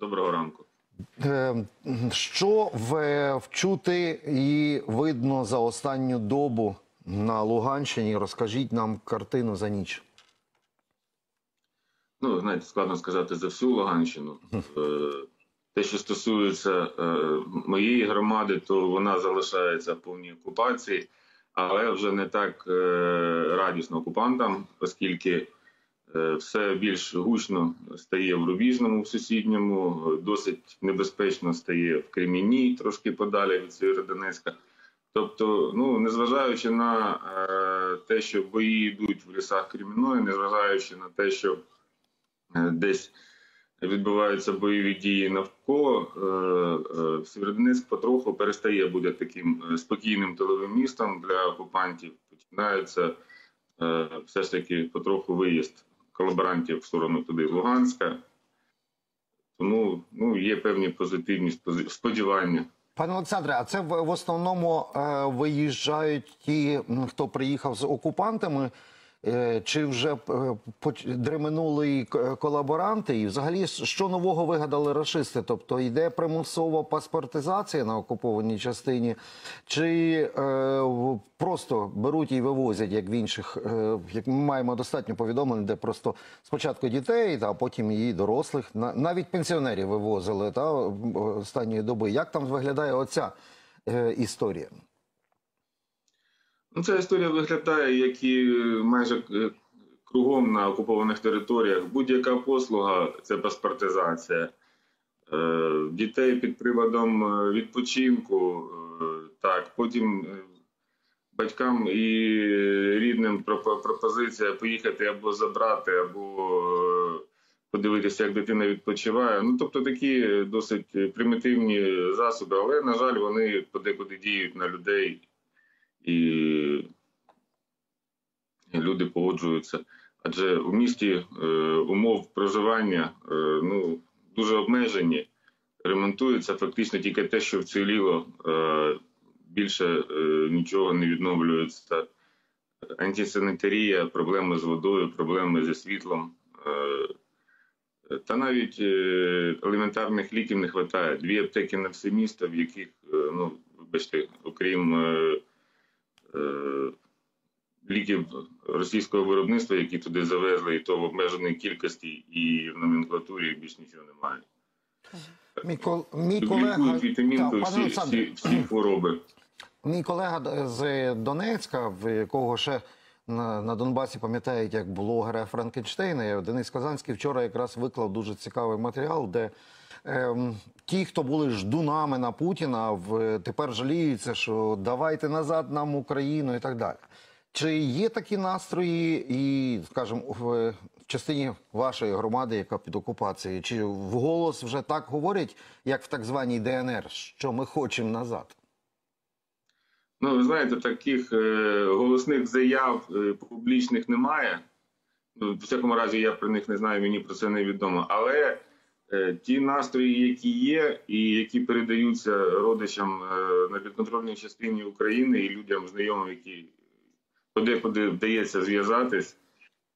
Доброго ранку. Е, Що вчути і видно за останню добу на Луганщині? Розкажіть нам картину за ніч. Ну, знаєте, складно сказати за всю Луганщину. Е, Те, що стосується е, моєї громади, то вона залишається в повній окупації, але вже не так радісно окупантам, оскільки все більш гучно стає в Рубіжному, в сусідньому, е, досить небезпечно стає в Креміні, трошки подалі від Сєвєродонецька. Тобто, ну незважаючи на е, те, що бої йдуть в лісах Креміної, незважаючи на те, що е, десь відбуваються бойові дії навколо, е, е, Сєвєродонецьк потроху перестає бути таким е, спокійним тиловим містом для окупантів. Починається е, все ж таки потроху виїзд колаборантів в сторону туди Луганська. Тому ну, є певні позитивні сподівання. Пане Олександре, а це в, в основному е, виїжджають ті, хто приїхав з окупантами, чи вже е, дременули колаборанти? І взагалі, що нового вигадали рашисти? Тобто йде примусова паспортизація на окупованій частині, чи е, просто беруть і вивозять, як в інших, е, як ми маємо достатньо повідомлень, де просто спочатку дітей, а потім і дорослих, на- навіть пенсіонерів вивозили та останньої доби. Як там виглядає оця е, історія? Ну, ця історія виглядає, як і майже е, кругом на окупованих територіях. Будь-яка послуга це паспортизація. Е, Дітей під приводом е, відпочинку. е, Так, потім е, батькам і рідним пропозиція поїхати або забрати, або е, подивитися, як дитина відпочиває. Ну, тобто такі досить примітивні засоби, але, на жаль, вони подекуди діють на людей і люди погоджуються. Адже у місті е, умов проживання е, ну, дуже обмежені. Ремонтується фактично тільки те, що вціліло, е, більше е, нічого не відновлюється. Антисанітарія, проблеми з водою, проблеми зі світлом. Е, та навіть е, елементарних ліків не вистачає. Дві аптеки на все місто, в яких, е, ну, вибачте, окрім е, ліків російського виробництва, які туди завезли, і то в обмеженій кількості, і в номенклатурі більш нічого немає. Мій, кол- мій колега, Та, всі, всі, всі хвороби. Мій колега з Донецька, в якого ще на, на Донбасі пам'ятають як блогера Франкенштейна, Денис Казанський вчора якраз виклав дуже цікавий матеріал, де ті, хто були ждунами на Путіна, тепер жаліються, що давайте назад нам Україну і так далі. Чи є такі настрої, і, скажімо, в, частині вашої громади, яка під окупацією, чи вголос вже так говорять, як в так званій ДНР, що ми хочемо назад? Ну, ви знаєте, таких е, голосних заяв е, публічних немає. Ну, в всякому разі, я про них не знаю, мені про це не відомо. Але ті настрої, які є, і які передаються родичам е, на підконтрольній частині України і людям знайомим, які подекуди вдається зв'язатись,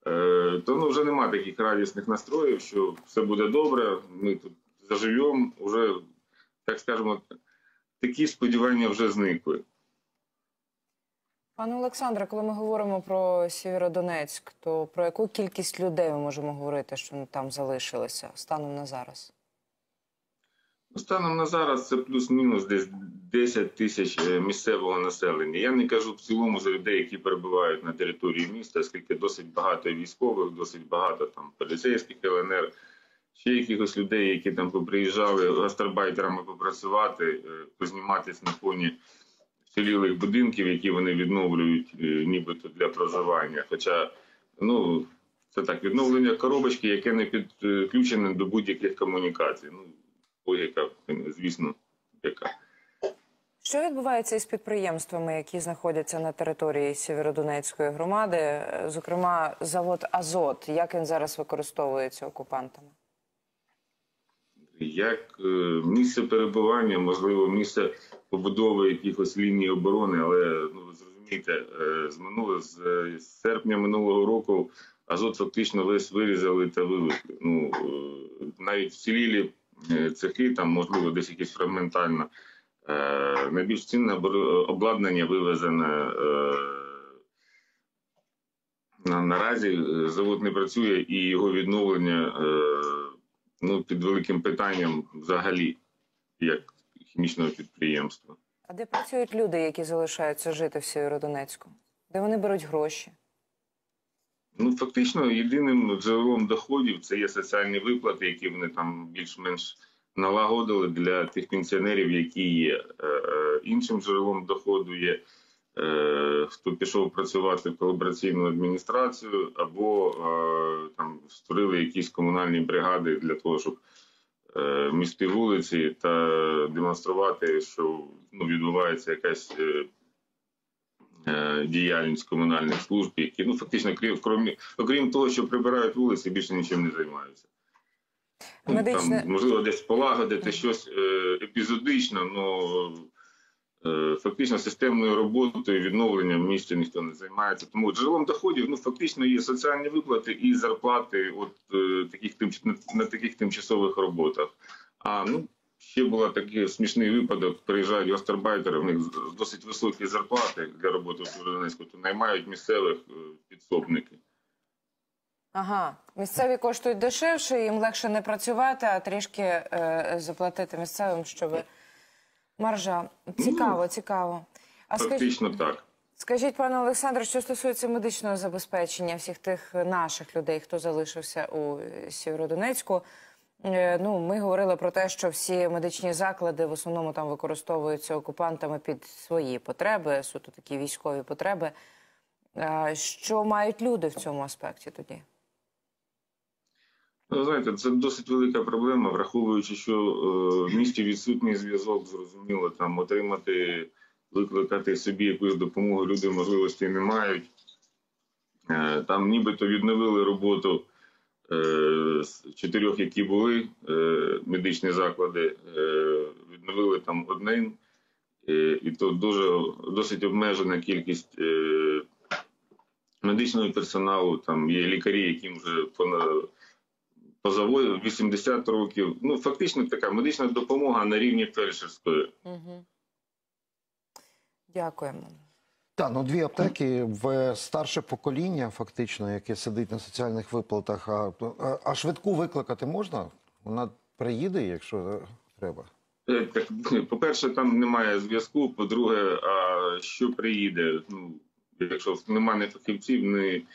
е, то ну, вже нема таких радісних настроїв, що все буде добре, ми тут заживемо. Уже, так скажемо, такі сподівання вже зникли. Пане Олександре, коли ми говоримо про Сєвєродонецьк, то про яку кількість людей ми можемо говорити, що там залишилися станом на зараз? Ну, Станом на зараз це плюс-мінус десь 10 тисяч е, місцевого населення. Я не кажу в цілому за людей, які перебувають на території міста, оскільки досить багато військових, досить багато там поліцейських ЛНР, ще якихось людей, які там поприїжджали гастарбайтерами попрацювати, е, позніматись на фоні вцілілих будинків, які вони відновлюють, е, нібито для проживання. Хоча, ну. Це так, відновлення коробочки, яке не підключене до будь-яких комунікацій. Ну, логіка, звісно, яка. Що відбувається із підприємствами, які знаходяться на території Сєвєродонецької громади, зокрема завод Азот, як він зараз використовується окупантами? Як е, місце перебування, можливо, місце побудови якихось ліній оборони, але ну зрозумієте, е, з минулого е, з серпня минулого року Азот фактично весь вирізали та вивезли. Ну е, навіть вцілілі цехи, там можливо десь якісь фрагментально. Найбільш цінне обладнання вивезене. Наразі завод не працює і його відновлення ну, під великим питанням взагалі, як хімічного підприємства. А де працюють люди, які залишаються жити в Сєвєродонецьку? Де вони беруть гроші? Ну, фактично, єдиним джерелом доходів це є соціальні виплати, які вони там більш-менш налагодили для тих пенсіонерів, які є. Е, е, Іншим джерелом доходу є е, хто пішов працювати в колабораційну адміністрацію, або там створили якісь комунальні бригади для того, щоб е, місти вулиці та демонструвати, що ну, відбувається якась. е, е, діяльність комунальних служб, які ну фактично крім, крім, окрім того, що прибирають вулиці, більше нічим не займаються. Ну, Медичне- Там, можливо, десь полагодити щось е, епізодично, але фактично системною роботою відновленням в місті ніхто не займається. Тому джерелом доходів ну фактично є соціальні виплати і зарплати от е, таких на, таких тимчасових роботах. А ну ще була такий смішний випадок. Приїжджають гастарбайтери, в них досить високі зарплати для роботи в Сєвєродонецьку, то наймають місцевих е, підсобників. Ага, місцеві коштують дешевше, їм легше не працювати, а трішки е, заплатити місцевим, щоб маржа. Цікаво, цікаво. А Фактично так. скажіть, пане Олександре, що стосується медичного забезпечення всіх тих наших людей, хто залишився у Сєвєродонецьку. Е, Ну, ми говорили про те, що всі медичні заклади в основному там використовуються окупантами під свої потреби, суто такі військові потреби. Що мають люди в цьому аспекті тоді? Ну, знаєте, це досить велика проблема, враховуючи, що е, в місті відсутній зв'язок, зрозуміло, там отримати, викликати собі якусь допомогу люди можливості не мають. Е, там нібито відновили роботу е, з чотирьох, які були медичні заклади, відновили там один, і то дуже досить обмежена кількість медичного персоналу. Там є лікарі, яким вже понад позовою 80 років. Ну, фактично така медична допомога на рівні фельдшерської. Угу. Дякуємо. Так, ну дві аптеки в старше покоління, фактично, яке сидить на соціальних виплатах. А, а, а швидку викликати можна? Вона приїде, якщо треба. Е, Так, по-перше, там немає зв'язку. По-друге, а що приїде? Ну, якщо немає ні фахівців, ні,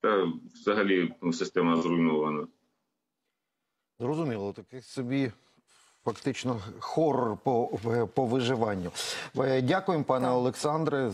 та взагалі ну, система зруйнована. Зрозуміло, такий собі фактично хорор по, по виживанню. Е, Дякуємо, пане. Олександре.